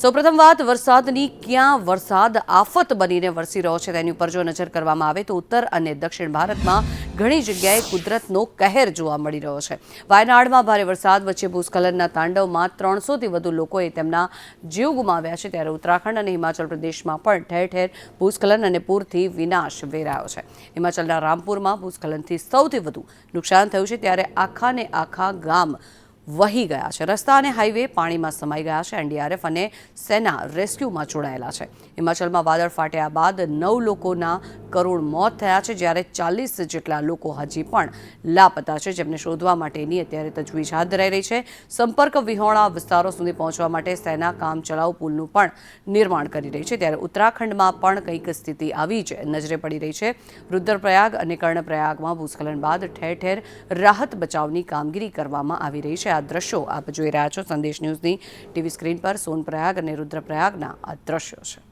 સૌપ્રથમ વાત, વરસાદની ક્યાં વરસાદ આફત બનીને વરસી રહ્યો છે તેની ઉપર જો નજર કરવામાં આવે તો ઉત્તર અને દક્ષિણ ભારતમાં ઘણી જગ્યાએ કુદરતનો કહેર જોવા મળી રહ્યો છે. વાયનાડમાં ભારે વરસાદ, વચ્ચે ભૂસ્ખલનના તાંડવમાં ત્રણસોથી વધુ લોકોએ તેમના જીવ ગુમાવ્યા છે ત્યારે ઉત્તરાખંડ અને હિમાચલ પ્રદેશમાં પણ ઠેર ઠેર ભૂસ્ખલન અને પૂરથી વિનાશ વેરાયો છે. હિમાચલના રામપુરમાં ભૂસ્ખલનથી સૌથી વધુ નુકસાન થયું છે ત્યારે આખા ને આખા ગામ વહી ગયા છે. રસ્તા અને હાઈવે પાણીમાં સમાઈ ગયા છે. એનડીઆરએફ અને સેના રેસ્ક્યુમાં જોડાયેલા છે. હિમાચલમાં વાદળ ફાટ્યા બાદ નવ લોકોના કરુણ મોત થયા છે. જ્યારે ચાલીસ જેટલા લોકો હજી પણ લાપતા છે, જેમને શોધવા માટેની અત્યારે તજવીજ હાથ ધરાઈ રહી છે. સંપર્ક વિહોણા વિસ્તારો સુધી પહોંચવા માટે સેના કામચલાઉ પુલનું પણ નિર્માણ કરી રહી છે. ત્યારે ઉત્તરાખંડમાં પણ કંઈક સ્થિતિ આવી જ નજરે પડી રહી છે. રુદ્રપ્રયાગ અને કર્ણપ્રયાગમાં ભૂસ્ખલન બાદ ઠેર ઠેર રાહત બચાવની કામગીરી કરવામાં આવી રહી છે. આ દ્રશ્યો આપ જોઈ રહ્યા છો સંદેશ ન્યૂઝની ટીવી સ્ક્રીન પર સોનપ્રયાગ અને રુદ્રપ્રયાગના આ દ્રશ્યો છે.